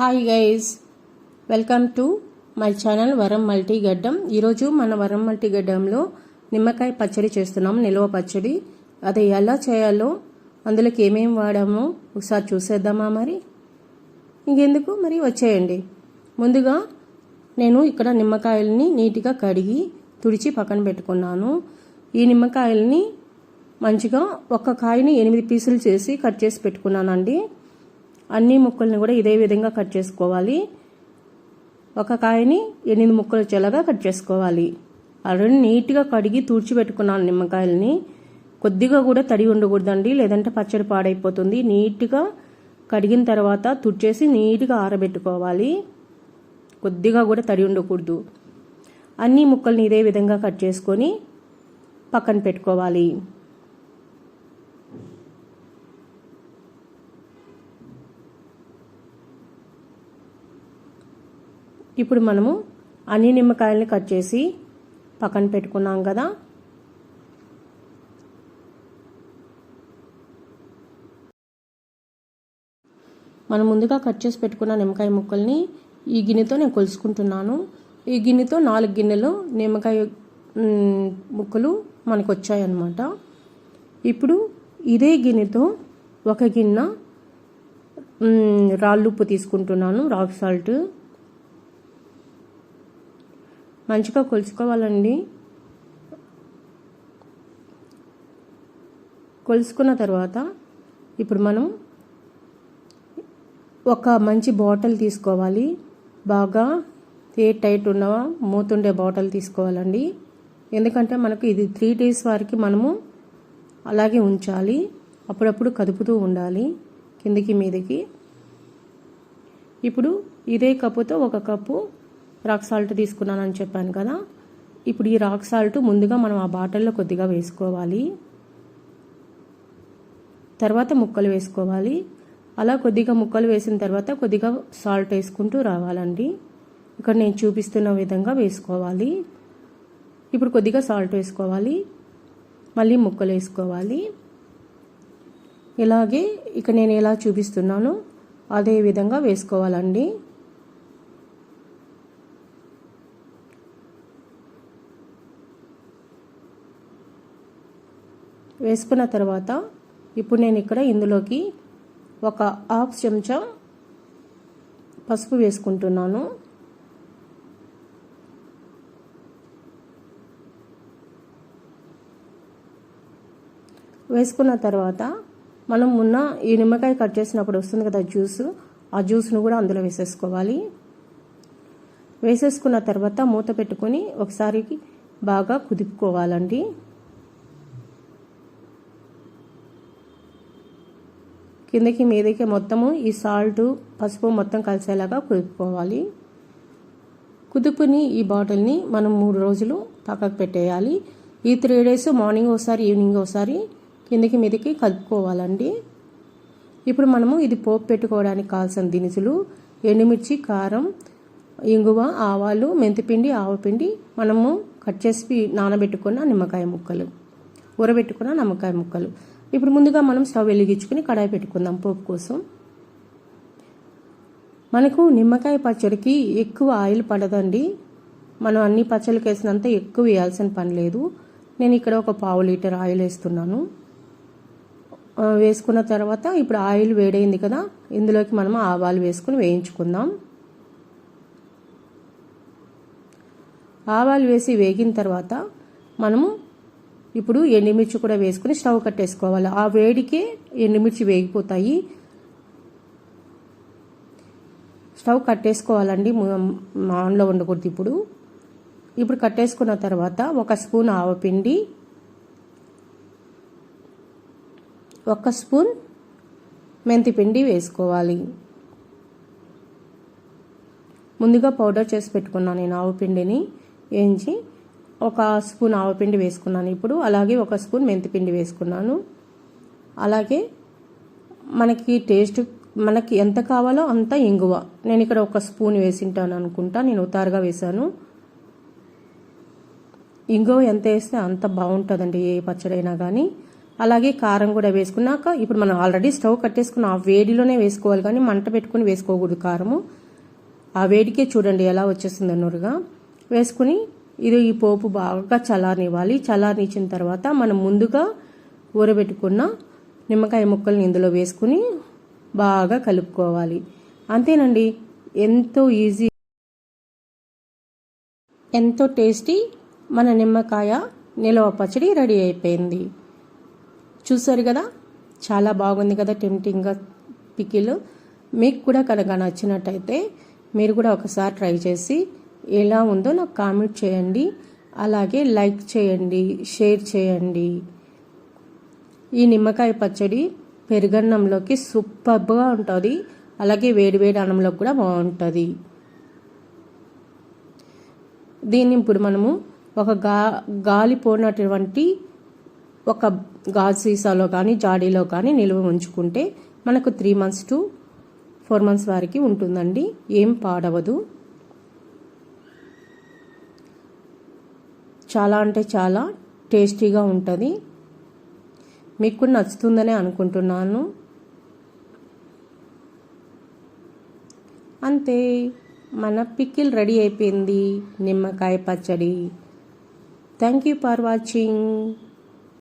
Hi guys welcome to my channel వరం multi గడ్డం ఈరోజు మన వరం మల్టీ గడ్డంలో నిమ్మకాయ పచ్చడి చేస్తున్నాం నిల్వ పచ్చడి. అది ఎలా చేయాలో అందులోకి ఏమేమి వాడామో ఒకసారి చూసేద్దామా మరి? ఇంకెందుకు? మరి వచ్చేయండి. ముందుగా నేను ఇక్కడ నిమ్మకాయలని నీట్గా కడిగి తుడిచి పక్కన పెట్టుకున్నాను. ఈ నిమ్మకాయలని మంచిగా ఒక కాయని ఎనిమిది పీసులు చేసి కట్ చేసి పెట్టుకున్నానండి. అన్ని ముక్కల్ని కూడా ఇదే విధంగా కట్ చేసుకోవాలి. ఒక కాయని ఎనిమిది ముక్కలు చెలగా కట్ చేసుకోవాలి. ఆల్రెడీ నీట్గా కడిగి తుడిచిపెట్టుకున్నాను నిమ్మకాయలని. కొద్దిగా కూడా తడి ఉండకూడదండి లేదంటే పచ్చడి పాడైపోతుంది. నీట్గా కడిగిన తర్వాత తుడిచేసి నీట్గా ఆరబెట్టుకోవాలి. కొద్దిగా కూడా తడి ఉండకూడదు. అన్ని ముక్కల్ని ఇదే విధంగా కట్ చేసుకొని పక్కన పెట్టుకోవాలి. ఇప్పుడు మనము అన్ని నిమ్మకాయలని కట్ చేసి పక్కన పెట్టుకున్నాం కదా. మనం ముందుగా కట్ చేసి పెట్టుకున్న నిమ్మకాయ ముక్కల్ని ఈ గిన్నెతో నేను కొలుసుకుంటున్నాను. ఈ గిన్నెతో నాలుగు గిన్నెలు నిమ్మకాయ ముక్కలు మనకు వచ్చాయన్నమాట ఇప్పుడు ఇదే గిన్నెతో ఒక గిన్నె రాళ్ళు ఉప్పు తీసుకుంటున్నాను రాక్ సాల్ట్. మంచిగా కొలుసుకోవాలండి. కొలుసుకున్న తర్వాత ఇప్పుడు మనం ఒక మంచి బాటిల్ తీసుకోవాలి. బాగా ఏ టైట్ ఉన్న మూతుండే బాటిల్ తీసుకోవాలండి. ఎందుకంటే మనకు ఇది త్రీ డేస్ వరకు మనము అలాగే ఉంచాలి. అప్పుడప్పుడు కదుపుతూ ఉండాలి కిందికి మీదకి. ఇప్పుడు ఇదే కప్పుతో ఒక కప్పు రాక్ సాల్ట్ తీసుకున్నానని చెప్పాను కదా. ఇప్పుడు ఈ రాక్ సాల్ట్ ముందుగా మనం ఆ బాటిల్లో కొద్దిగా వేసుకోవాలి. తర్వాత ముక్కలు వేసుకోవాలి. అలా కొద్దిగా ముక్కలు వేసిన తర్వాత కొద్దిగా సాల్ట్ వేసుకుంటూ రావాలండి. ఇక్కడ నేను చూపిస్తున్న విధంగా వేసుకోవాలి. ఇప్పుడు కొద్దిగా సాల్ట్ వేసుకోవాలి. మళ్ళీ ముక్కలు వేసుకోవాలి. ఇలాగే ఇక నేను ఎలా చూపిస్తున్నానో అదే విధంగా వేసుకోవాలండి. వేసుకున్న తర్వాత ఇప్పుడు నేను ఇక్కడ ఇందులోకి ఒక హాఫ్ చెంచా పసుపు వేసుకుంటున్నాను. వేసుకున్న తర్వాత మనం మొన్న ఈ నిమ్మకాయ కట్ చేసినప్పుడు వస్తుంది కదా జ్యూస్ ఆ జ్యూస్ను కూడా అందులో వేసేసుకోవాలి. వేసేసుకున్న తర్వాత మూత పెట్టుకొని ఒకసారి బాగా కుదుపుకోవాలండి. కిందకి మీదకి మొత్తము ఈ సాల్ట్ పసుపు మొత్తం కలిసేలాగా కుదుపుకోవాలి. కుదుపుని ఈ బాటిల్ని మనం మూడు రోజులు పక్కకు పెట్టేయాలి. ఈ త్రీ డేస్ మార్నింగ్ ఒకసారి ఈవినింగ్ ఒకసారి కిందకి మీదకి కలుపుకోవాలండి. ఇప్పుడు మనము ఇది పోపు పెట్టుకోవడానికి కావాల్సిన దినుసులు ఎండుమిర్చి కారం ఇంగువ ఆవాలు మెంతిపిండి ఆవపిండి మనము కట్ చేసి నానబెట్టుకున్న నిమ్మకాయ ముక్కలు ఊరబెట్టుకున్న నిమ్మకాయ ముక్కలు. ఇప్పుడు ముందుగా మనం స్టవ్ వెలిగించుకుని కడాయి పెట్టుకుందాం పోపు కోసం. మనకు నిమ్మకాయ పచ్చడికి ఎక్కువ ఆయిల్ పడదండి. మనం అన్ని పచ్చళ్ళకి వేసినంత ఎక్కువ వేయాల్సిన పని లేదు. నేను ఇక్కడ ఒక పావు లీటర్ ఆయిల్ వేస్తున్నాను. వేసుకున్న తర్వాత ఇప్పుడు ఆయిల్ వేడైంది కదా ఇందులోకి మనం ఆవాలు వేసుకుని వేయించుకుందాం. ఆవాలు వేసి వేగిన తర్వాత మనము ఇప్పుడు ఎండుమిర్చి కూడా వేసుకుని స్టవ్ కట్టేసుకోవాలి. ఆ వేడికే ఎండుమిర్చి వేగిపోతాయి. స్టవ్ కట్టేసుకోవాలండి. ఆన్లో ఉండకూడదు ఇప్పుడు. ఇప్పుడు కట్టేసుకున్న తర్వాత ఒక స్పూన్ ఆవపిండి ఒక స్పూన్ మెంతిపిండి వేసుకోవాలి. ముందుగా పౌడర్ చేసి పెట్టుకున్నాను నేను ఆవపిండిని వేయించి ఒక స్పూన్ ఆవపిండి వేసుకున్నాను ఇప్పుడు. అలాగే ఒక స్పూన్ మెంతిపిండి వేసుకున్నాను. అలాగే మనకి టేస్ట్ మనకి ఎంత కావాలో అంత ఇంగువ. నేను ఇక్కడ ఒక స్పూన్ వేసింటాను అనుకుంటా. నేను ఉతారుగా వేశాను. ఇంగువ ఎంత వేస్తే అంత బాగుంటుందండి ఏ పచ్చడైనా కానీ అలాగే కారం కూడా వేసుకున్నాక ఇప్పుడు మనం ఆల్రెడీ స్టవ్ కట్టేసుకున్న ఆ వేడిలోనే వేసుకోవాలి కానీ మంట పెట్టుకుని వేసుకోకూడదు కారము. ఆ వేడికే చూడండి ఎలా వచ్చేస్తుంది అన్నరుగా వేసుకుని ఇది ఈ పోపు బాగా చల్లారనివ్వాలి. చల్లారనిచ్చిన తర్వాత మనం ముందుగా ఊరబెట్టుకున్న నిమ్మకాయ ముక్కల్ని ఇందులో వేసుకుని బాగా కలుపుకోవాలి. అంతేనండి. ఎంతో ఈజీ ఎంతో టేస్టీ మన నిమ్మకాయ నిలవ పచ్చడి రెడీ అయిపోయింది. చూసారు కదా? చాలా బాగుంది కదా టెంప్టింగ్గా పికిల్. మీకు కూడా కనుక నచ్చినట్టయితే మీరు కూడా ఒకసారి ట్రై చేసి ఎలా ఉందో నాకు కామెంట్ చేయండి. అలాగే లైక్ చేయండి షేర్ చేయండి. ఈ నిమ్మకాయ పచ్చడి పెరుగన్నంలోకి సూపర్గా ఉంటుంది. అలాగే వేడివేడి అన్నంలోకి కూడా బాగుంటుంది. దీన్ని ఇప్పుడు మనము ఒక గా గాలి పోనటువంటి ఒక గాజు సీసాలో కానీ జాడీలో కానీ నిల్వ ఉంచుకుంటే మనకు three months to four months వరకు ఉంటుందండి. ఏం పాడవదు. చాలా అంటే చాలా టేస్టీగా ఉంటుంది. మీకు కూడా అనుకుంటున్నాను. అంతే మన పికిల్ రెడీ అయిపోయింది నిమ్మకాయ పచ్చడి. Thank you for watching